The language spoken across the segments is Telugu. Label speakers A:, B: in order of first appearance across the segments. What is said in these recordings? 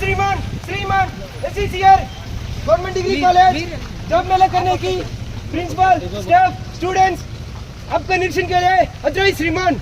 A: श्रीमान श्रीमान SCCR government degree college job मेला करने की प्रिंसिपल स्टाफ स्टूडेंट्स आपका निरीक्षण के लिए अजय श्रीमान।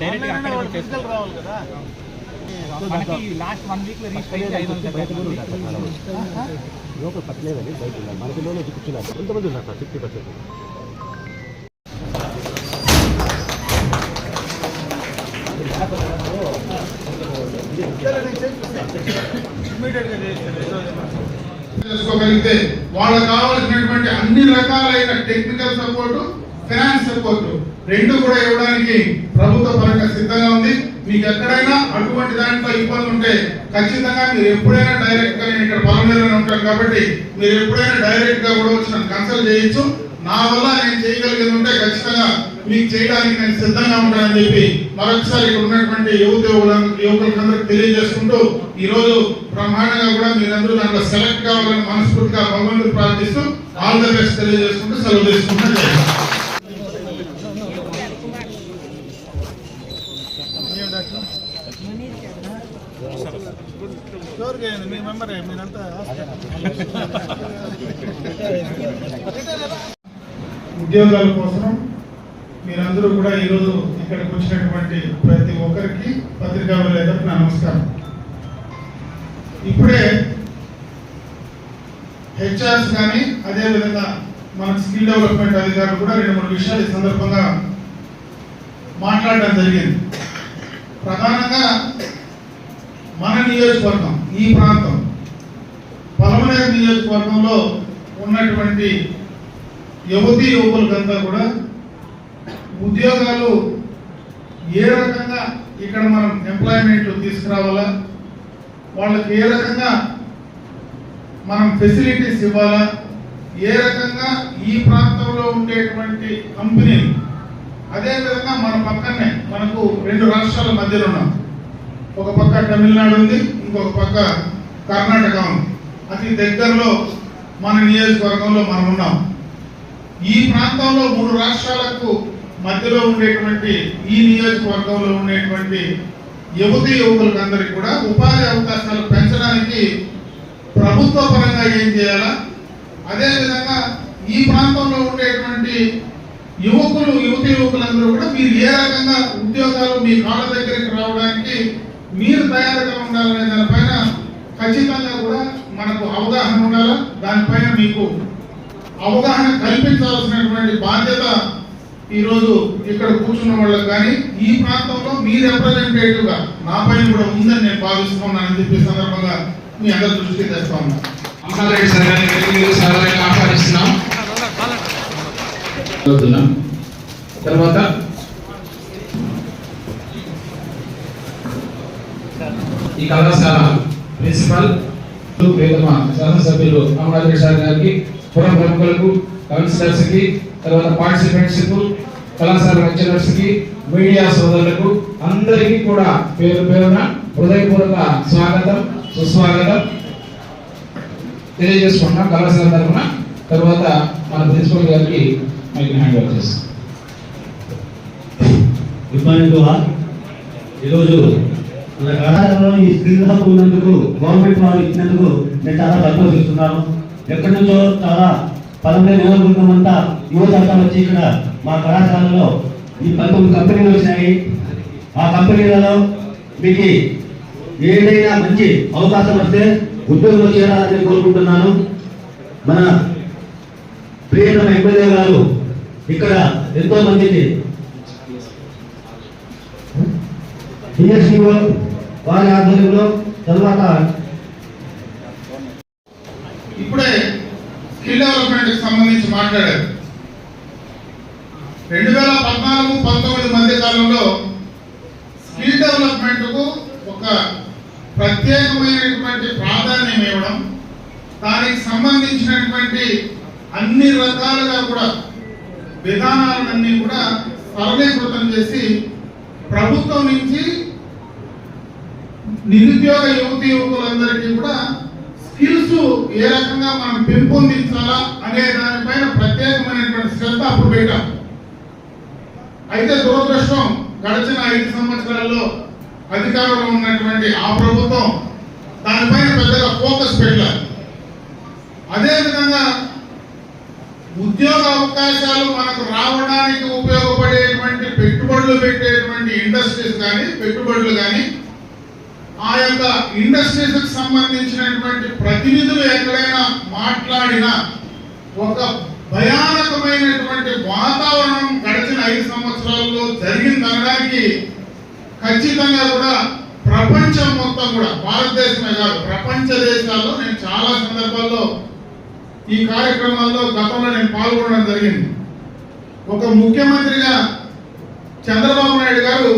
B: డైరెక్ట్ అక్కడే
C: రావాలి కదా.
B: మనకి లాస్ట్ వన్ వీక్లో రీచ్ అయితే ఐదు వందలు
D: లోపల పట్టలేదని బయట ఉన్నారు. మనకి లోన్ వచ్చి కూర్చున్నారు. ఎంతమంది ఉన్నారు సార్? ఫిఫ్టీ పర్సెంట్
C: ఇమీడియట్గా చేస్తారు
E: చేసుకోగలిగితే వాళ్ళకి కావాల్సినటువంటి అన్ని రకాలైన టెక్నికల్ సపోర్ట్ ఫైనాన్స్ సపోర్ట్ రెండు కూడా ఇవ్వడానికి ప్రభుత్వ పరంగా సిద్ధంగా ఉంది. మీకు ఎక్కడైనా అటువంటి దాంట్లో ఇబ్బంది ఉంటే ఖచ్చితంగా మీరు ఎప్పుడైనా డైరెక్ట్గా నేను ఇక్కడ పొలంలోనే ఉంటాను కాబట్టి మీరు ఎప్పుడైనా డైరెక్ట్గా కూడా వచ్చి నన్ను కన్సల్ట్ చేయొచ్చు. నా వల్ల నేను చేయగలిగేది ఉంటే ఖచ్చితంగా మీకు చేయడానికి నేను సిద్ధంగా ఉంటానని చెప్పి మరొకసారి ఇక్కడ ఉన్నటువంటి యువత యువకులందరికీ తెలియజేసుకుంటూ ఈ రోజు బ్రహ్మాండంగా కూడా మీరందరూ దాంట్లో సెలెక్ట్ కావాలని మనస్ఫూర్తిగా భగవంతుడు ప్రార్థిస్తూ ఆల్ ద బెస్ట్ తెలియజేసుకుంటూ సెలవు తీసుకుంటున్నాను
C: ఏం డాక్టర్ షూర్గా అయింది మీ మెంబరే మీరంతా
E: ఉద్యోగాల కోసం మీరందరూ కూడా ఈరోజు ఇక్కడికి వచ్చినటువంటి ప్రతి ఒక్కరికి పత్రికా విలేకరులకు నా నమస్కారం. ఇప్పుడే హెచ్ఆర్స్ కానీ అదేవిధంగా మన స్కిల్ డెవలప్మెంట్ అధికారులు కూడా రెండు మూడు విషయాలు ఈ సందర్భంగా మాట్లాడడం జరిగింది. ప్రధానంగా మన నియోజకవర్గం. ఈ ప్రాంతం పలమనేరు నియోజకవర్గంలో ఉన్నటువంటి యువతి యువకులకంతా కూడా ఉద్యోగాలు ఏ రకంగా ఇక్కడ మనం ఎంప్లాయ్మెంట్ తీసుకురావాలా? వాళ్ళకి ఏ రకంగా మనం ఫెసిలిటీస్ ఇవ్వాలా? ఏ రకంగా ఈ ప్రాంతంలో ఉండేటువంటి కంపెనీలు అదేవిధంగా మన పక్కనే మనకు రెండు రాష్ట్రాల మధ్యలో ఉన్నాం. ఒక పక్క తమిళనాడు ఉంది ఇంకొక పక్క కర్ణాటక ఉంది. అతి దగ్గరలో మన నియోజకవర్గంలో మనం ఉన్నాం. ఈ ప్రాంతంలో మూడు రాష్ట్రాలకు మధ్యలో ఉండేటువంటి ఈ నియోజకవర్గంలో ఉండేటువంటి యువతి యువకులకందరికీ కూడా ఉపాధి అవకాశాలు పెంచడానికి ప్రభుత్వ పరంగా ఏం చేయాలా? అదేవిధంగా ఈ ప్రాంతంలో ఉండేటువంటి యువకులు యువతి యువకులందరూ కూడా మీరు ఏ రకంగా ఉద్యోగాలు మీ కాళ్ళ దగ్గరికి రావడానికి మీరు తయారుగా ఉండాలనే దానిపైన ఖచ్చితంగా కూడా మనకు అవగాహన ఉండాలా? దానిపైన మీకు అవగాహన కల్పించాల్సినటువంటి బాధ్యత ఈరోజు ఇక్కడ కూర్చున్న వాళ్ళకి కానీ ఈ ప్రాంతంలో మీ రిప్రజెంటేటివ్గా నా పైన కూడా ఉందని నేను భావిస్తున్నానని చెప్పి సందర్భంగా మీ అందరి దృష్టికి తెస్తా ఉన్నా.
F: అంశారెడ్డి సార్ గారిని వేదిక మీద సాధారణంగా ఆహ్వానిస్తున్నాం. తర్వాత ఈ కళాశాల ప్రిన్సిపల్ వేదమ శాసనసభ్యులు అమరాజు సార్ గారికి పుర ప్రముఖులకు కౌన్సిలర్స్కి తర్వాత పార్టిసిపెంట్స్కు కళాశాల లెక్చరర్స్కి మీడియా సోదరులకు అందరికీ కూడా పేరు పేరున హృదయపూర్వక స్వాగతం సుస్వాగతం. తెలియజేసుకుంటున్నాం కళాశాల తరఫున. తర్వాత మన ప్రిన్సిపల్ గారికి మైక్ హ్యాండ్ ఓవర్ చేస్తాం.
G: గుడ్ మార్నింగ్ ఈరోజు
D: కళాశాలలో ఈ స్కిల్ ఉన్నందుకు గవర్నమెంట్ వారు ఇచ్చినందుకు నేను చాలా సంతోషిస్తున్నాను. ఎక్కడి నుంచో చాలా పదమూడు నియోజకవర్గం అంతా యువత వచ్చి ఇక్కడ మా కళాశాలలో ఈ పంతొమ్మిది కంపెనీలు వచ్చినాయి. ఆ కంపెనీలలో మీకు ఏదైనా మంచి అవకాశం వస్తే ఉద్యోగంలో చేరాలని కోరుకుంటున్నాను. మన ప్రియతమ ఎమ్మెల్యే గారు ఇక్కడ ఎంతో మందికి డిఎస్సిఓ వారి ఆధ్వర్యంలో తర్వాత
E: ఇప్పుడే స్కిల్ డెవలప్మెంట్కి సంబంధించి మాట్లాడారు. రెండు వేల పద్నాలుగు పంతొమ్మిది మధ్య కాలంలో స్కిల్ డెవలప్మెంట్కు ఒక ప్రత్యేకమైనటువంటి ప్రాధాన్యం ఇవ్వడం దానికి సంబంధించినటువంటి అన్ని రకాలుగా కూడా విధానాలన్నీ కూడా సరళీకృతం చేసి ప్రభుత్వం నుంచి నిరుద్యోగ యువతి యువకులందరికీ కూడా స్కిల్స్ ఏ రకంగా మనం పెంపొందించాలా అనే దానిపైన ప్రత్యేకమైనటువంటి శ్రద్ధ అప్పుడు పెట్టాం. అయితే దురదృష్టం గడిచిన ఐదు సంవత్సరాల్లో అధికారంలో ఉన్నటువంటి ఆ ప్రభుత్వం దానిపైన పెద్దగా ఫోకస్ పెట్టారు అదేవిధంగా ఉద్యోగ అవకాశాలు మనకు రావడానికి ఉపయోగపడేటువంటి పెట్టుబడులు పెట్టేటువంటి ఇండస్ట్రీస్ కానీ పెట్టుబడులు కానీ ఆ యొక్క ఇండస్ట్రీస్కి సంబంధించినటువంటి ప్రతినిధులు ఎక్కడైనా మాట్లాడిన ఒక భయానకమైనటువంటి వాతావరణం గడిచిన ఐదు సంవత్సరాల్లో జరిగిందనడానికి ఖచ్చితంగా కూడా ప్రపంచం మొత్తం కూడా భారతదేశమే కాదు ప్రపంచ దేశాల్లో నేను చాలా సందర్భాల్లో ఈ కార్యక్రమాల్లో గతంలో నేను పాల్గొనడం జరిగింది. ఒక ముఖ్యమంత్రిగా చంద్రబాబు నాయుడు గారు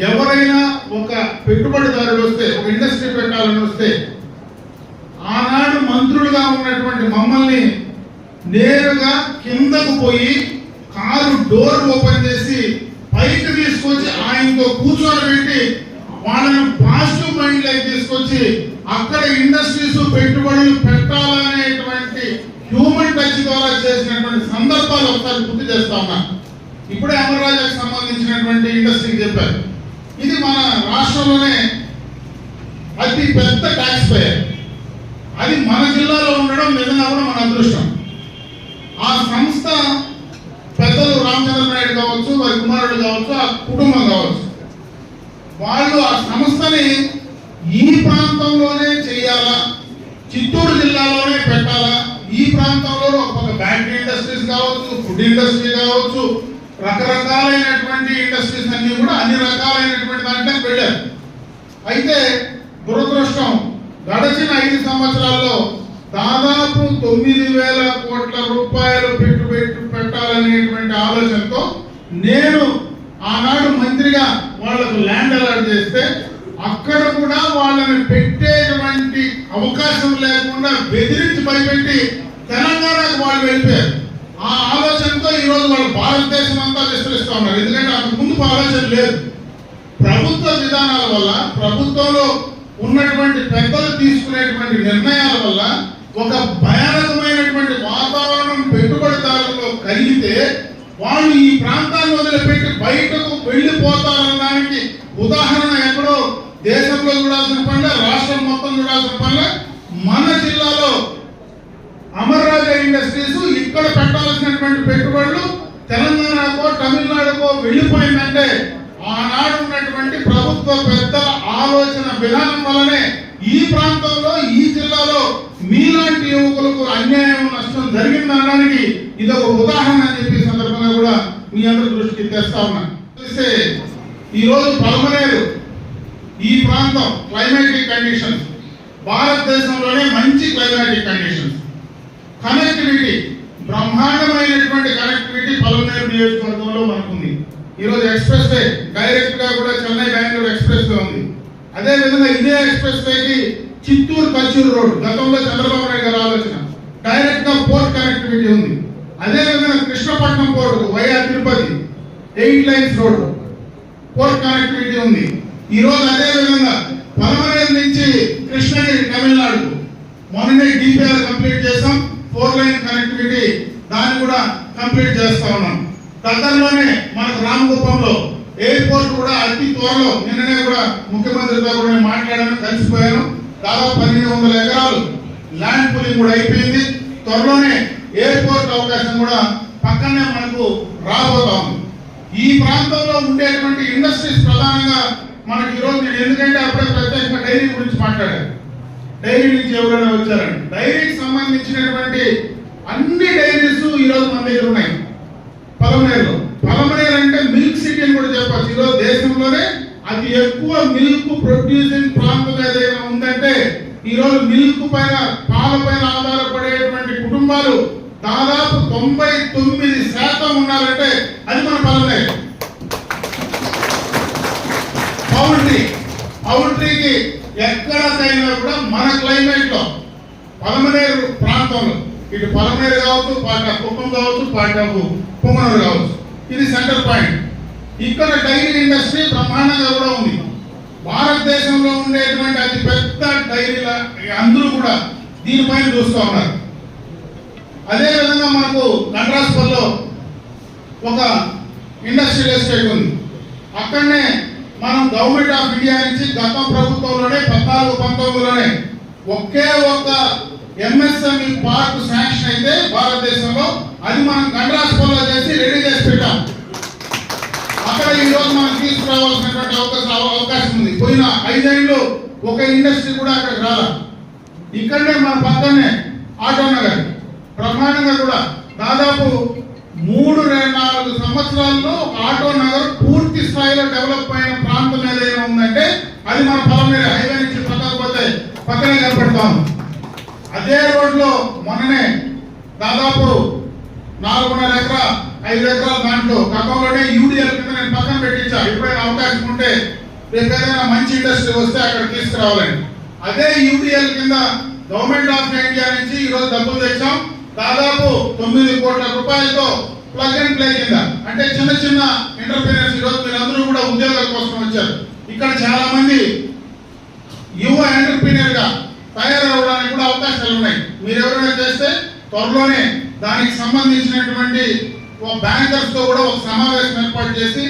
E: ఎవరైనా ఒక పెట్టుబడిదారుడు వస్తే ఒక ఇండస్ట్రీ పెట్టాలని వస్తే ఆనాడు మంత్రులుగా ఉన్నటువంటి మమ్మల్ని నేరుగా కిందకు పోయి కారు డోర్ ఓపెన్ చేసి పైకి తీసుకొచ్చి ఆయనతో కూర్చొని పెట్టి వాళ్ళని పాజిటివ్ మైండ్ లైక్ తీసుకొచ్చి అక్కడ ఇండస్ట్రీస్ పెట్టుబడులు పెట్టాలనేటువంటి హ్యూమన్ టచ్ ద్వారా చేసినటువంటి సందర్భాలు ఒకసారి గుర్తు చేస్తా ఉన్నా. ఇప్పుడే అమర్రాజాకి సంబంధించినటువంటి ఇండస్ట్రీకి చెప్పారు. ఇది మన రాష్ట్రంలోనే అతి పెద్ద ట్యాక్స్ పేయర్ అది మన జిల్లాలో ఉండడం నిజంగా కూడా మన అదృష్టం. ఆ సంస్థ పెద్దలు రామచంద్ర నాయుడు కావచ్చు వారి కుమారుడు కావచ్చు ఆ కుటుంబం కావచ్చు. వాళ్ళు ఆ సంస్థని ఈ ప్రాంతంలోనే చేయాలా? చిత్తూరు జిల్లాలోనే పెట్టాలా? ఈ ప్రాంతంలో ఒక బ్యాంక్ ఇండస్ట్రీస్ కావచ్చు ఫుడ్ ఇండస్ట్రీ కావచ్చు రకరకాలైనటువంటి ఇండస్ట్రీస్ అన్ని కూడా అన్ని రకాలైనటువంటి దాంట్లో వెళ్ళారు. అయితే దురదృష్టం గడిచిన ఐదు సంవత్సరాల్లో దాదాపు తొమ్మిది వేల కోట్ల రూపాయలు పెట్టుబడి పెట్టాలనేటువంటి ఆలోచనతో నేను ఆనాడు మంత్రిగా వాళ్ళకు ల్యాండ్ అలాట్ చేస్తే అక్కడ కూడా వాళ్ళని పెట్టేటువంటి అవకాశం లేకుండా బెదిరించి భయపెట్టి తెలంగాణకు వాళ్ళు వెళ్ళిపోయారు. ఆ ఆలోచనతో ఈ రోజు వాళ్ళు భారతదేశం అంతా విస్తరిస్తూ ఉన్నారు. ఎందుకంటే అంతకు ముందు ఆలోచన లేదు. ప్రభుత్వ విధానాల వల్ల ప్రభుత్వంలో ఉన్నటువంటి పెద్దలు తీసుకునేటువంటి నిర్ణయాల వల్ల ఒక భయానకమైనటువంటి వాతావరణం పెట్టుబడిదారులలో కలిగితే వాళ్ళు ఈ ప్రాంతాన్ని వదిలిపెట్టి బయటకు వెళ్ళిపోతారనడానికి ఉదాహరణ ఎక్కడో దేశంలో చూడాల్సిన పనులే రాష్ట్రం మొత్తం చూడాల్సిన పనులే. మన జిల్లాలో అమర్రాజా ఇండస్ట్రీస్ ఇక్కడ పెట్టాల్సినటువంటి పెట్టుబడులు తెలంగాణకో తమిళనాడుకో వెళ్ళిపోయిందంటే ఆనాడు ఉన్నటువంటి ప్రభుత్వ పెద్దల ఆలోచన విధానం వల్లనే ఈ ప్రాంతంలో ఈ జిల్లాలో మీలాంటి యువకులకు అన్యాయం నష్టం జరిగిందనడానికి ఇది ఒక ఉదాహరణ అని చెప్పి సందర్భంగా కూడా మీ అందరి దృష్టికి తెస్తా ఉన్నా చూస్తే ఈ రోజు పలమనేరు ఈ ప్రాంతం క్లైమాటిక్ కండిషన్స్ భారతదేశంలోనే మంచి క్లైమాటిక్ కండిషన్స్. కనెక్టివిటీ బ్రహ్మాండమైనటువంటి కనెక్టివిటీ పలమనేరు నియోజకవర్గంలో మనకుంది. ఈరోజు ఎక్స్ప్రెస్ వే డైరెక్ట్గా కూడా చెన్నై బెంగళూరు ఎక్స్ప్రెస్ వే ఉంది. అదే విధంగా ఇదే ఎక్స్ప్రెస్ వేకి చిత్తూరు కచ్చూరు రోడ్ గతంలో చంద్రబాబు నాయుడు గారు ఆలోచన. డైరెక్ట్గా పోర్ట్ కనెక్టివిటీ ఉంది. అదే విధంగా Krishnapatnam port YR Tirupati eight lines road port connectivity ఉంది. ఈ రోజు అదే విధంగా పలమనేరు నుంచి కృష్ణగిరి తమిళనాడుకు. మొన్ననే డిపిఆర్ కంప్లీట్ చేసాం ఫోర్ లైన్ కనెక్టివిటీ దాన్ని కూడా కంప్లీట్ చేస్తా ఉన్నాం. గతంలోనే మనకు రామగుప్పంలో ఎయిర్పోర్ట్ కూడా అతి త్వరలో నిన్ననే కూడా ముఖ్యమంత్రితో కూడా నేను మాట్లాడాను కలిసిపోయాను. దాదాపు పన్నెండు వందల ఎకరాలు ల్యాండ్ పూలింగ్ కూడా అయిపోయింది. త్వరలోనే ఎయిర్పోర్ట్ అవకాశం కూడా పక్కనే మనకు రాబోతా ఈ ప్రాంతంలో ఉండేటువంటి ఇండస్ట్రీస్ ప్రధానంగా మనకి ఈరోజు నేను ఎందుకంటే అప్పుడే ప్రత్యేకంగా డైరీ గురించి మాట్లాడాను. డైరీ నుంచి ఎవరైనా వచ్చారండి? డైరీకి సంబంధించినటువంటి అన్ని డైరీస్ ఈరోజు మన దగ్గర ఉన్నాయి. పలమనేరులో. పలమనేరు అంటే మిల్క్ సిటీ అని కూడా చెప్పచ్చు. ఈరోజు దేశంలోనే అతి ఎక్కువ మిల్క్ ప్రొడ్యూసింగ్ ప్రాంతం ఏదైనా ఉందంటే ఈరోజు మిల్క్ పైన పాల పైన ఆధారపడేటువంటి కుటుంబాలు దాదాపు తొంభై తొమ్మిది శాతం ఉన్నారంటే అది మన పలమనేరు. పౌల్ట్రీ. పౌల్ట్రీకి ఎక్కడికైనా కూడా మన క్లైమేట్లో పలమనేరు ప్రాంతంలో ఇటు పలమనేరు కావచ్చు పాట కుప్పం కావచ్చు పాట పొంగనూరు కావచ్చు. ఇది సెంటర్ పాయింట్. ఇక్కడ డైరీ ఇండస్ట్రీ బ్రహ్మాండంగా కూడా ఉంది. భారతదేశంలో ఉండేటువంటి అతి పెద్ద డైరీల అందరూ కూడా దీనిపైన చూస్తూ ఉన్నారు. అదేవిధంగా మనకు నటరాజ్పల్లో ఒక ఇండస్ట్రియల్ ఎస్టేట్ ఉంది. అక్కడనే మనం గవర్నమెంట్ ఆఫ్ ఇండియా నుంచి గత ప్రభుత్వంలోనే పద్నాలుగు పంతొమ్మిదిలోనే ఒకే ఒక్క ఎంఎస్ఎంఈ పార్క్ శాంక్షన్ అయితే భారతదేశంలో అది మనం గండ్రాస్పల్లో చేసి రెడీ చేసి పెట్టాం. అక్కడ ఈ రోజు మనం తీసుకురావాల్సినటువంటి అవకాశం అవకాశం ఉంది. పోయిన ఐదేళ్ళు ఒక ఇండస్ట్రీ కూడా అక్కడికి రాలా. ఇక్కడనే మన పక్కనే ఆటో నగర్ బ్రహ్మాండంగా కూడా దాదాపు మూడు రెండు నాలుగు సంవత్సరాల్లో ఆటో నగర్ పూర్తి స్థాయిలో డెవలప్ అయిన ప్రాంతం ఏదైనా ఉందంటే అది మన పొలం హైవే నుంచి పక్కకు పోతే పక్కనే కనపడతాం. అదే రోడ్లో మొన్ననే దాదాపు నాలుగున్నర ఎకరా ఐదు ఎకరాల దాంట్లో గతంలోనే యూడిఎల్ కింద నేను పక్కన పెట్టించా. ఎప్పుడైనా అవకాశం ఉంటే రేపు ఏదైనా మంచి ఇండస్ట్రీ వస్తే అక్కడ తీసుకురావాలని. అదే యూడిఎల్ కింద గవర్నమెంట్ ఆఫ్ ఇండియా నుంచి ఈరోజు డబ్బులు తెచ్చాం. దాదాపు తొమ్మిది కోట్ల రూపాయలతో ప్లగ్ అండ్ ప్లే కింద. అంటే చిన్న చిన్న ఎంటర్ప్రీనర్స్ ఈరోజు రోజు మీరందరూ కూడా ఉద్యోగాల కోసం వచ్చారు. ఇక్కడ చాలా మంది యువ ఎంటర్ప్రీనియర్గా తయారవడానికి కూడా అవకాశాలు ఉన్నాయి. మీరు ఎవరైనా చేస్తే త్వరలోనే దానికి సంబంధించినటువంటి ఒక బ్యాంకర్స్తో కూడా ఒక సమావేశం ఏర్పాటు చేసి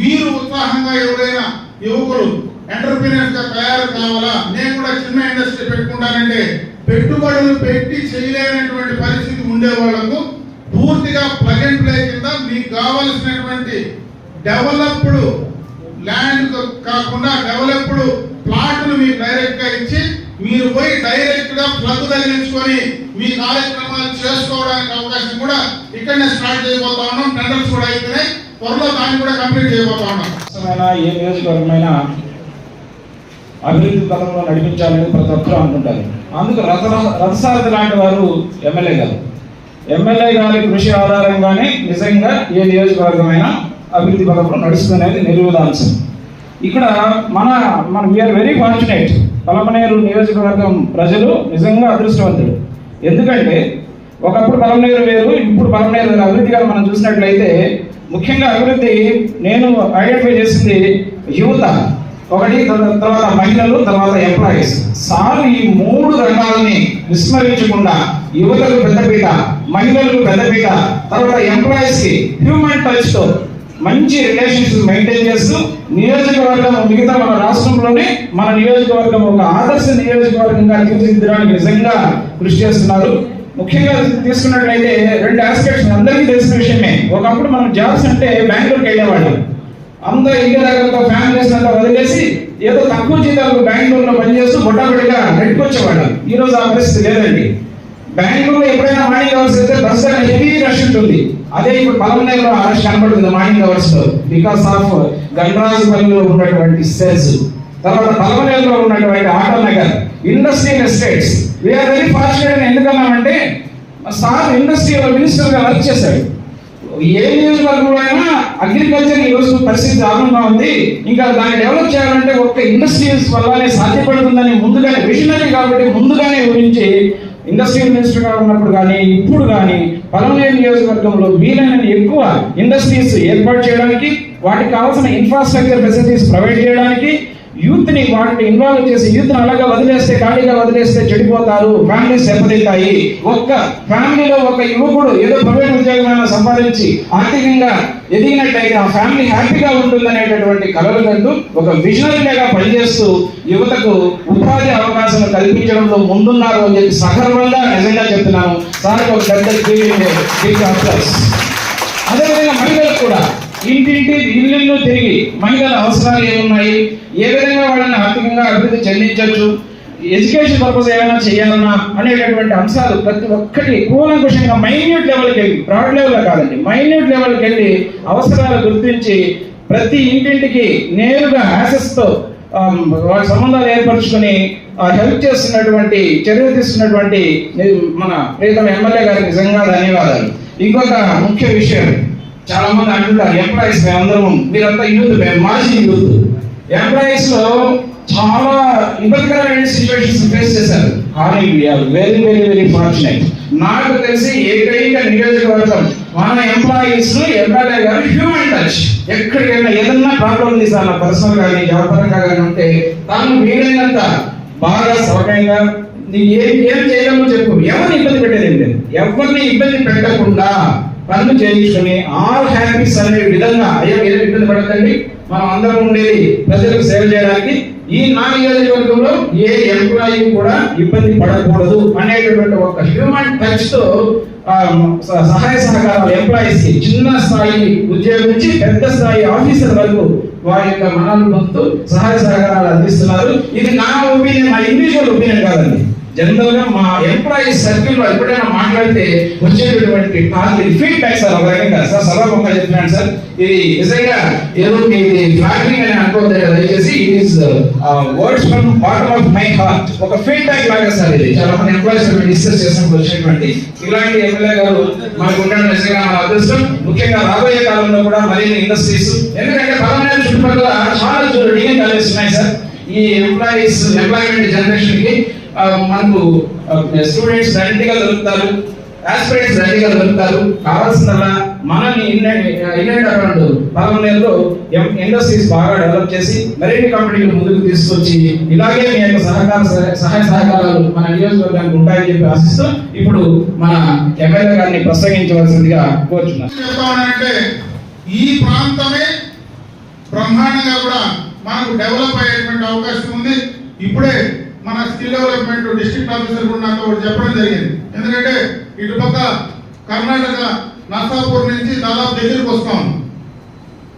E: మీరు ఉత్సాహంగా ఎవరైనా యువకులు ఎంటర్ప్రీనియర్స్గా తయారు కావాలా? నేను కూడా చిన్న ఇండస్ట్రీ పెట్టుకుంటానంటే పెట్టుబడులు పెట్టి చేయలేనటువంటి పరిస్థితి ఉండే వాళ్ళకు పూర్తిగా ప్లగ్ అండ్ ప్లే కింద మీకు కావలసినటువంటి డెవలప్డ్ ల్యాండ్ కాకుండా డెవలప్డ్ ప్లాట్లు మీకు డైరెక్ట్గా ఇచ్చి మీరు పోయి డైరెక్ట్గా ప్లగ్ తగిలించుకొని మీ కార్యక్రమాలు చేసుకోవడానికి అవకాశం కూడా ఇక్కడనే స్టార్ట్ చేయబోతా ఉన్నాం. టెండర్స్ కూడా అయితేనే త్వరలో దాన్ని కూడా కంప్లీట్ చేయబోతా ఉన్నాం.
G: ఏ నియోజకవర్గమైనా అభివృద్ధి పథంలో నడిపించాలని ప్రతి ఒక్కరూ అనుకుంటారు. అందుకు రథ రథసారథి లాంటి వారు ఎమ్మెల్యే గారు. ఎమ్మెల్యే గారి కృషి ఆధారంగానే నిజంగా ఏ నియోజకవర్గమైన అభివృద్ధి పథంలో నడుస్తుందనేది నిరూపదాంశం ఇక్కడ మన మన వీఆర్ వెరీ ఫార్చునేట్ పలమనేరు నియోజకవర్గం ప్రజలు నిజంగా అదృష్టవంతులు. ఎందుకంటే ఒకప్పుడు పలమనేరు వేరు ఇప్పుడు పలమనేరు వేరు. అభివృద్ధి గారు మనం చూసినట్లయితే ముఖ్యంగా అభివృద్ధి నేను ఐడెంటిఫై చేసింది యువత. ఒకటి తర్వాత మహిళలు తర్వాత ఎంప్లాయీస్. సార్ ఈ మూడు రంగాలని విస్మరించకుండా యువతకు పెద్దపీట మహిళలకు పెద్దపీట తర్వాత ఎంప్లాయీస్కి హ్యూమన్ టచ్తో మంచి రిలేషన్షిప్ మెయింటైన్ చేస్తూ నియోజకవర్గం మిగతా మన రాష్ట్రంలోనే మన నియోజకవర్గం ఒక ఆదర్శ నియోజకవర్గంగా తీర్చిదిద్దడానికి నిజంగా కృషి చేస్తున్నారు. ముఖ్యంగా తీసుకున్నట్లయితే రెండు ఆస్పెక్ట్స్ అందరికీ తెలిసిన విషయమే. ఒకప్పుడు మనం జాబ్స్ అంటే బెంగళూరుకి వెళ్ళేవాళ్ళం. అందరూ ఇంటి దగ్గరతో ఫ్యామిలీస్ అంతా వదిలేసి ఏదో తక్కువ జీతాలకు బెంగళూరులో పనిచేస్తూ మొట్టమొదటిగా నెట్టుకొచ్చేవాడు ఈ రోజు ఆ పరిస్థితి లేదండి. బెంగళూరులో ఎప్పుడైనా మార్నింగ్ అవర్స్ అయితే బస్ హెవీ రష్ ఉంటుంది. అదే ఇప్పుడు పలమనేరులో ఆ రష్ కనబడుతుంది మార్నింగ్ అవర్స్లో. బికాస్ ఆఫ్ గణరాజు గంగరాజుపల్లిలో ఉన్నటువంటి సెల్స్ తర్వాత పలమనేరులో ఉన్నటువంటి auto Nagar. Industrial estates we're very fortunate అని ఎందుకన్నామంటే సార్ ఇండస్ట్రియల్ మినిస్టర్గా వర్క్ చేశాడు ఏ నియోజకవర్గంలో అయినా అగ్రికల్చర్ ఈరోజు పరిస్థితి దారుణంగా ఉంది. ఇంకా దాన్ని డెవలప్ చేయాలంటే ఒక్క ఇండస్ట్రీస్ వల్లనే సాధ్యపడుతుందని ముందుగానే విషనరీ కాబట్టి ముందుగానే గురించి ఇండస్ట్రియల్ మినిస్టర్గా ఉన్నప్పుడు కానీ ఇప్పుడు కానీ పలమనేరు నియోజకవర్గంలో వీలైన ఎక్కువ ఇండస్ట్రీస్ ఏర్పాటు చేయడానికి వాటికి కావాల్సిన ఇన్ఫ్రాస్ట్రక్చర్ ఫెసిలిటీస్ ప్రొవైడ్ చేయడానికి యూత్ని వాటిని ఇన్వాల్వ్ చేసి యూత్ అలాగా వదిలేస్తే ఖాళీగా వదిలేస్తే చెడిపోతారు. ఫ్యామిలీస్ దెబ్బతింటాయి ఒక్క ఫ్యామిలీలో ఒక యువకుడు ఏదో ప్రైవేట్ ఉద్యోగమైన సంపాదించి ఆర్థికంగా ఎదిగినట్టయితే ఆ ఫ్యామిలీ హ్యాపీగా ఉంటుందనేటటువంటి కలలు కంటూ ఒక విజనరీగా పనిచేస్తూ యువతకు ఉపాధి అవకాశాలు కల్పించడంలో ముందున్నారు అని చెప్పి సగర్వంగా నిజంగా చెప్తున్నాను. సార్ ఒక పెద్ద అదేవిధంగా మహిళలకు కూడా ఇంటింటి ఇల్లు తిరిగి మహిళల అవసరాలు ఏమున్నాయి? ఏ విధంగా వాళ్ళని ఆర్థికంగా అభివృద్ధి చెందించవచ్చు? ఎడ్యుకేషన్ పర్పస్ ఏమైనా చేయాలన్నా అనేటటువంటి అంశాలు ప్రతి ఒక్కటి కూలంకుషంగా మైన్యూట్ లెవెల్కి వెళ్ళి బ్రాడ్ లెవెల్ కాదండి మైన్యూట్ లెవెల్కి వెళ్ళి అవసరాలు గుర్తించి ప్రతి ఇంటింటికి నేరుగా యాసెస్తో um, వాళ్ళ సంబంధాలు ఏర్పరచుకొని హెల్ప్ చేస్తున్నటువంటి చర్యలు తీసుకున్నటువంటి మన ప్రీతం ఎమ్మెల్యే గారికి నిజంగా ధన్యవాదాలు. ఇంకొక ముఖ్య విషయం. చాలా మంది అంటుంటారు ఎంప్లాయీస్ మేమందరం మీరంతా యూత్ మేము మాజీ యూత్. ఎంప్లాయీస్లో చాలా ఇబ్బందికరమైన సిచ్యువేషన్స్ ఫేస్ చేశారు. కానీ we're very very very fortunate నాకు తెలిసి ఏకైక నియోజకవర్గం మన ఎంప్లాయీస్ ఎమ్మెల్యే గారు హ్యూమన్ టచ్ ఎక్కడికైనా ఏదన్నా ప్రాబ్లం ఉంది సార్ నా పర్సనల్ కానీ వ్యాపారంగా కానీ ఉంటే తాను వీలైనంత బాగా సౌకర్యంగా ఏం ఏం చేయగలమో చెప్పు. ఎవరిని ఇబ్బంది పెట్టేది ఎవరిని ఇబ్బంది పెట్టకుండా పనులు చేయించుకొని ఆల్ హ్యాపీస్ అనే విధంగా అయ్యా ఏదో ఇబ్బంది పడకండి. మనం అందరం ఉండేది ప్రజలకు సేవ చేయడానికి. ఈ నా నియోజకవర్గంలో ఏ ఎంప్లాయీ కూడా ఇబ్బంది పడకూడదు అనేటటువంటి ఒక హ్యూమన్ టచ్తో సహాయ సహకారాలు ఎంప్లాయీస్కి చిన్న స్థాయి ఉద్యోగం నుంచి పెద్ద స్థాయి ఆఫీసర్ వరకు వారి యొక్క మనాలు పొందుతూ సహాయ సహకారాలు అందిస్తున్నారు. ఇది నా ఒపీనియన్ నా ఇండివిజువల్ ఒపీనియన్ కాదండి. జనరల్గా మా ఎంప్లాయీ సర్కిల్లో ఎప్పుడైనా మాట్లాడితే వచ్చేటటువంటి టార్గెట్ ఫీడ్బ్యాక్ సార్ ఒక రకంగా. సార్ సభాముఖంగా చెప్తున్నాను సార్. ఇది నిజంగా ఏదో ఇది ఫ్లాటరింగ్ అని అనుకోవద్దు కదా, దయచేసి it is words from bottom of my heart ఒక ఫీడ్బ్యాక్ లాగా సార్ ఇది. చాలా మంది ఎంప్లాయీస్ డిస్కస్ చేసినప్పుడు వచ్చినటువంటి ఇలాంటి ఎమ్మెల్యే గారు మాకు ఉండడం నిజంగా అదృష్టం. ముఖ్యంగా రాబోయే కాలంలో కూడా మరిన్ని ఇండస్ట్రీస్ ఎందుకంటే పలమనేరు చుట్టుపక్కల చాలా డిగ్రీ కాలేజెస్ ఉన్నాయి సార్. ఈ ఎంప్లాయీస్ ఎంప్లాయ్మెంట్ జనరేషన్కి మనకు స్టూడెంట్స్ రెడీగా దొరుకుతారు ఆస్పిరెంట్స్ రెడీగా దొరుకుతారు. కావాల్సిందల్లా మనల్ని ఇంగ్లాండ్ అరౌండ్ పదకొండేళ్ళలో ఇండస్ట్రీస్ బాగా డెవలప్ చేసి మరిన్ని కంపెనీలు ముందుకు తీసుకొచ్చి ఇలాగే మీ యొక్క సహకార సహాయ సహకారాలు మన నియోజకవర్గానికి ఉంటాయని చెప్పి ఆశిస్తూ ఇప్పుడు మన ఎమ్మెల్యే గారిని ప్రసంగించవలసిందిగా కోరుచున్నాను.
E: ఈ ప్రాంతమే బ్రహ్మాండంగా కూడా మనకు డెవలప్ అయ్యేటువంటి అవకాశం ఉంది. ఇప్పుడే మన స్కిల్ డెవలప్మెంట్ డిస్ట్రిక్ట్ ఆఫీసర్ కూడా నాకు ఒకటి చెప్పడం జరిగింది. ఎందుకంటే ఇటుపక్క కర్ణాటక నర్సాపూర్ నుంచి దాదాపు దగ్గరికి వస్తాం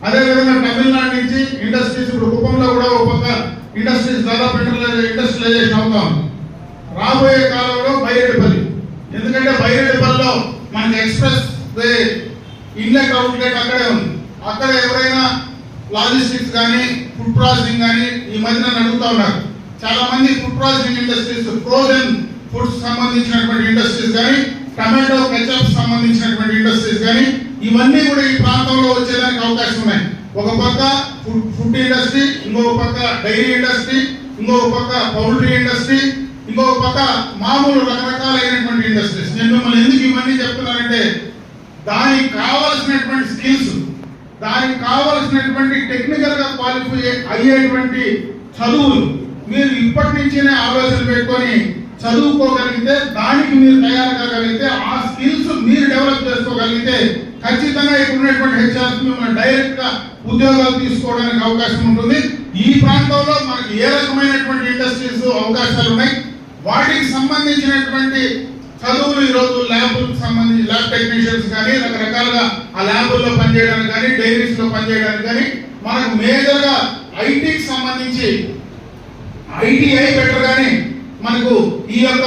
E: అదేవిధంగా తమిళనాడు నుంచి ఇండస్ట్రీస్ ఇప్పుడు కుప్పంలో కూడా ఒక పక్క ఇండస్ట్రీస్ దాదాపు ఇండస్ట్రియలైజేషన్ అవుతాం రాబోయే కాలంలో బైరెడ్డిపల్లి. ఎందుకంటే బైరెడ్డిపల్లిలో మనకి ఎక్స్ప్రెస్ వే ఇన్లెట్ అవుట్లెట్ అక్కడే ఉంది. అక్కడ ఎవరైనా లాజిస్టిక్స్ కానీ ఫుడ్ ప్రాసెసింగ్ కానీ ఈ మధ్యన అడుగుతా ఉన్నారు. చాలా మంది food processing industries frozen foods సంబంధించినటువంటి ఇండస్ట్రీస్ కానీ టమాటో కెచప్ సంబంధించినటువంటి ఇండస్ట్రీస్ కానీ ఇవన్నీ కూడా ఈ ప్రాంతంలో వచ్చేదానికి అవకాశం ఉన్నాయి. ఒక పక్క ఫుడ్ ఫుడ్ ఇండస్ట్రీ ఇంకొక పక్క డైరీ ఇండస్ట్రీ ఇంకొక పక్క పౌల్ట్రీ ఇండస్ట్రీ ఇంకొక పక్క మామూలు రకరకాలైనటువంటి ఇండస్ట్రీస్ నేను మిమ్మల్ని ఎందుకు ఇవన్నీ చెప్తున్నానంటే దానికి కావలసినటువంటి స్కిల్స్ దానికి కావలసినటువంటి టెక్నికల్గా క్వాలిఫై అయ్యేటువంటి చదువులు మీరు ఇప్పటి నుంచినే ఆలోచన పెట్టుకొని చదువుకోగలిగితే దానికి మీరు తయారు కాగలిగితే ఆ స్కిల్స్ మీరు డెవలప్ చేసుకోగలిగితే ఖచ్చితంగా ఇక్కడ ఉన్నటువంటి హెచ్ఆర్స్ మిమ్మల్ని డైరెక్ట్గా ఉద్యోగాలు తీసుకోవడానికి అవకాశం ఉంటుంది. ఈ ప్రాంతంలో మనకి ఏ రకమైనటువంటి ఇండస్ట్రీస్ అవకాశాలు ఉన్నాయి? వాటికి సంబంధించినటువంటి చదువులు ఈరోజు రోజు ల్యాబులకు సంబంధించి ల్యాబ్ టెక్నీషియన్స్ కానీ రకరకాలుగా ఆ ల్యాబుల్లో పనిచేయడానికి కానీ డైరీస్లో పనిచేయడానికి కానీ మనకు మేజర్గా ఐటీకి సంబంధించి ఐటీఐ బెటర్ కానీ మనకు ఈ యొక్క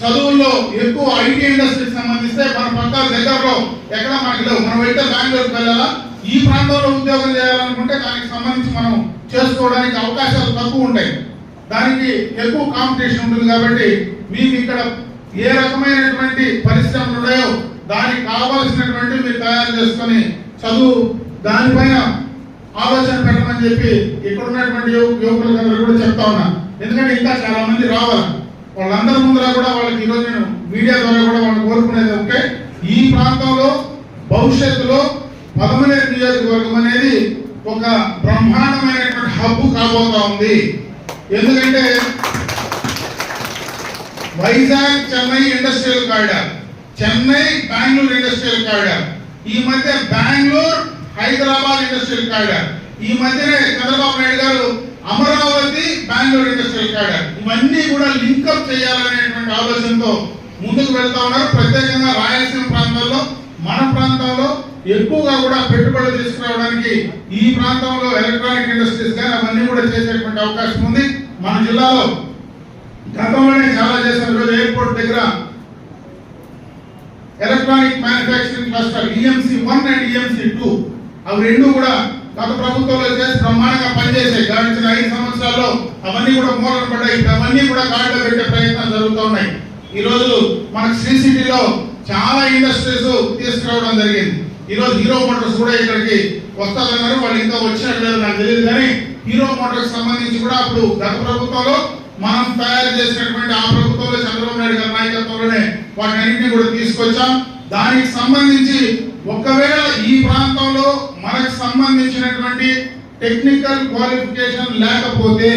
E: చదువుల్లో ఎక్కువ ఐటీ ఇండస్ట్రీకి సంబంధిస్తే మన పక్క దగ్గరలో ఎక్కడ మనకి లేవు. మనం అయితే బెంగళూరుకి వెళ్ళాలా? ఈ ప్రాంతంలో ఉద్యోగం చేయాలనుకుంటే దానికి సంబంధించి మనం చేసుకోవడానికి అవకాశాలు తక్కువ ఉంటాయి. దానికి ఎక్కువ కాంపిటీషన్ ఉంటుంది కాబట్టి మీకు ఇక్కడ ఏ రకమైనటువంటి పరిశ్రమలు ఉన్నాయో దానికి కావాల్సినటువంటి మీరు తయారు చేసుకొని చదువు దానిపైన ఆలోచన పెట్టమని చెప్పి ఇక్కడ ఉన్నటువంటి యువకులందరూ కూడా చెప్తా ఉన్నా. ఎందుకంటే ఇంకా చాలా మంది రావాలి. వాళ్ళందరి ముందర కూడా వాళ్ళకి ఈరోజు నేను మీడియా ద్వారా కూడా వాళ్ళు కోరుకునేది ఒకటే. ఈ ప్రాంతంలో భవిష్యత్తులో పదమనేరు నియోజకవర్గం అనేది ఒక బ్రహ్మాండమైనటువంటి హబ్బు కాబోతా ఉంది. ఎందుకంటే Vizag Chennai industrial corridor Chennai Bengaluru industrial corridor ఈ మధ్య బెంగళూరు హైదరాబాద్ ఇండస్ట్రియల్ కారిడార్. ఈ మధ్యనే చంద్రబాబు నాయుడు గారు అమరావతి బెంగళూరు ఇండస్ట్రియల్ కారిడార్. ఇవన్నీ కూడా లింకప్ చేయాలనేటువంటి ఆలోచనతో ముందుకు వెళ్తా ఉన్నారు. ప్రత్యేకంగా రాయలసీమ ప్రాంతాల్లో మన ప్రాంతంలో ఎక్కువగా కూడా పెట్టుబడులు తీసుకురావడానికి ఈ ప్రాంతంలో ఎలక్ట్రానిక్ ఇండస్ట్రీస్ కానీ అవన్నీ కూడా చేసేటువంటి అవకాశం ఉంది. మన జిల్లాలో గతంలోనే చాలా చేసిన ఈరోజు ఎయిర్పోర్ట్ దగ్గర electronic manufacturing cluster EMC one and EMC two. అవి రెండు కూడా గత ప్రభుత్వంలో చేసి బ్రహ్మాండంగా పనిచేసాయి. గడిచిన ఐదు సంవత్సరాల్లో అవన్నీ కూడా మూలన పడ్డాయి. అవన్నీ కూడా గాడిలో పెట్టే ప్రయత్నాలు జరుగుతూ ఉన్నాయి. ఈ రోజు మనకు శ్రీ సిటీలో చాలా ఇండస్ట్రీస్ తీసుకురావడం జరిగింది. ఈ రోజు హీరో మోటార్స్ కూడా ఇక్కడికి వస్తారన్నారు వాళ్ళు ఇంకా వచ్చినట్లేదు నాకు తెలియదు కానీ హీరో మోటార్స్ సంబంధించి కూడా అప్పుడు గత ప్రభుత్వంలో మనం తయారు చేసినటువంటి ఆ ప్రభుత్వంలో చంద్రబాబు నాయుడు గారి నాయకత్వంలోనే వాటిని అన్నింటినీ కూడా తీసుకొచ్చాం. దానికి సంబంధించి ఒకవేళ ఈ ప్రాంతంలో మనకు సంబంధించినటువంటి టెక్నికల్ క్వాలిఫికేషన్ లేకపోతే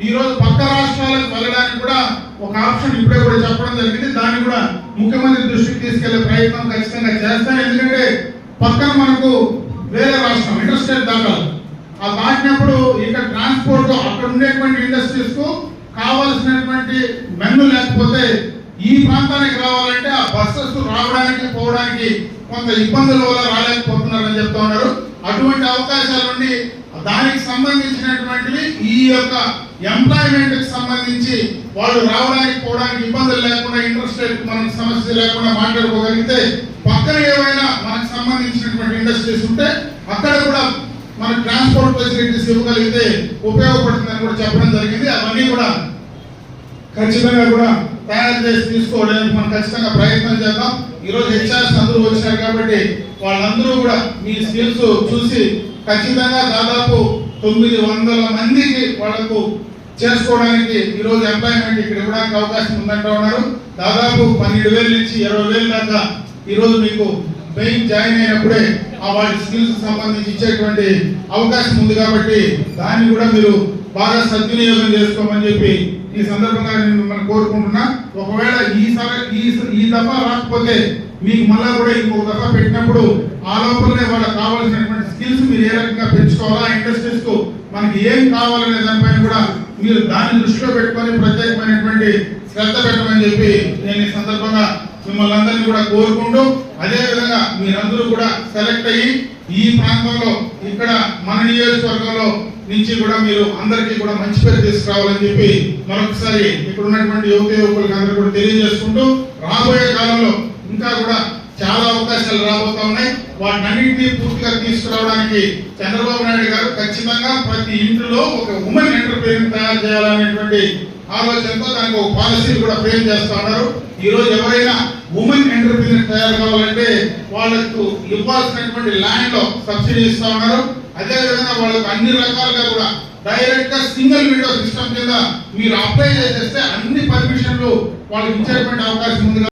E: ఈరోజు పక్క రాష్ట్రాలకు వెళ్ళడానికి కూడా ఒక ఆప్షన్ ఇప్పుడే కూడా చెప్పడం జరిగింది. దాన్ని కూడా ముఖ్యమంత్రి దృష్టికి తీసుకెళ్ళే ప్రయత్నం ఖచ్చితంగా చేస్తాను ఎందుకంటే పక్కన మనకు వేరే రాష్ట్రం ఇండస్ట్రియల్ దాఖలు ఆ దాటినప్పుడు ఇక్కడ ట్రాన్స్పోర్ట్ అక్కడ ఉండేటువంటి ఇండస్ట్రీస్కు కావాల్సినటువంటి మెన్ను లేకపోతే ఈ ప్రాంతానికి రావాలంటే ఆ బస్సెస్ రావడానికి పోవడానికి కొంత ఇబ్బందుల వల్ల రాలేకపోతున్నారని చెప్తా ఉన్నారు. అటువంటి అవకాశాలు ఉండి దానికి సంబంధించినటువంటివి ఈ యొక్క ఎంప్లాయ్మెంట్కి సంబంధించి వాళ్ళు రావడానికి పోవడానికి ఇబ్బందులు లేకుండా ఇంట్రెస్ట్ మనకు సమస్య లేకుండా మాట్లాడుకోగలిగితే పక్కన ఏవైనా మనకు సంబంధించినటువంటి ఇండస్ట్రీస్ ఉంటే అక్కడ కూడా మన ట్రాన్స్పోర్ట్ ఫెసిలిటీస్ ఇవ్వగలిగితే ఉపయోగపడుతుందని కూడా చెప్పడం జరిగింది. అవన్నీ కూడా ఖచ్చితంగా కూడా తయారు చేసి తీసుకోవడానికి మనం ఖచ్చితంగా ప్రయత్నం చేద్దాం. ఈరోజు హెచ్ఆర్స్ అందరూ వచ్చారు కాబట్టి వాళ్ళందరూ కూడా మీ స్కిల్స్ చూసి ఖచ్చితంగా దాదాపు తొమ్మిది వందల మందికి వాళ్ళకు చేసుకోవడానికి ఈరోజు ఎంప్లాయ్మెంట్ ఇక్కడ ఇవ్వడానికి అవకాశం ఉందంటూ ఉన్నారు. దాదాపు పన్నెండు వేల నుంచి ఇరవై వేల దాకా ఈరోజు మీకు మెయిన్ జాయిన్ అయినప్పుడే ఆ వాళ్ళ స్కిల్స్ సంబంధించి ఇచ్చేటువంటి అవకాశం ఉంది కాబట్టి దాన్ని కూడా మీరు బాగా సద్వినియోగం చేసుకోమని చెప్పి ఈ సందర్భంగా నేను మిమ్మల్ని కోరుకుంటున్నా ఒకవేళ ఈ ఈ స- దఫా రాకపోతే మీకు మళ్ళా కూడా ఇంకొక దఫా పెట్టినప్పుడు ఆ లోపలనే వాళ్ళకి కావాల్సినటువంటి స్కిల్స్ మీరు ఏ రకంగా పెంచుకోవాలా ఇండస్ట్రీస్కు మనకి ఏం కావాలనే దానిపైన కూడా మీరు దాన్ని దృష్టిలో పెట్టుకొని ప్రత్యేకమైనటువంటి శ్రద్ధ పెట్టమని చెప్పి నేను ఈ సందర్భంగా మిమ్మల్ని అందరినీ కూడా కోరుకుంటూ అదేవిధంగా మీరందరూ కూడా సెలెక్ట్ అయ్యి ఈ ప్రాంతంలో ఇక్కడ మన నియోజకవర్గంలో నుంచి కూడా మీరు అందరికీ కూడా మంచి పేరు తీసుకురావాలని చెప్పి మరొకసారి ఇక్కడ ఉన్నటువంటి యువక యువకులకు అందరూ కూడా తెలియజేసుకుంటూ రాబోయే కాలంలో ఇంకా కూడా చాలా అవకాశాలు రాబోతా ఉన్నాయి. వాటన్నింటినీ పూర్తిగా తీసుకురావడానికి చంద్రబాబు నాయుడు గారు ఖచ్చితంగా ప్రతి ఇంటిలో ఒక ఉమెన్ ఎంటర్ప్రైన్ తయారు చేయాలనేటువంటి ఆలోచనతో దానికి ఒక పాలసీ కూడా ఫ్రేమ్ చేస్తా ఉన్నారు. ఈ రోజు ఎవరైనా ఉమెన్ ఎంటర్ప్రీనర్ తయారు కావాలంటే వాళ్ళకు ఇవ్వాల్సినటువంటి ల్యాండ్లో సబ్సిడీ ఇస్తా ఉన్నారు. అదే విధంగా అన్ని రకాలుగా కూడా డైరెక్ట్గా సింగిల్ విండో సిస్టమ్ కింద మీరు అప్లై చేసేస్తే అన్ని పర్మిషన్లు వాళ్ళకి ఇచ్చేటువంటి అవకాశం ఉంది.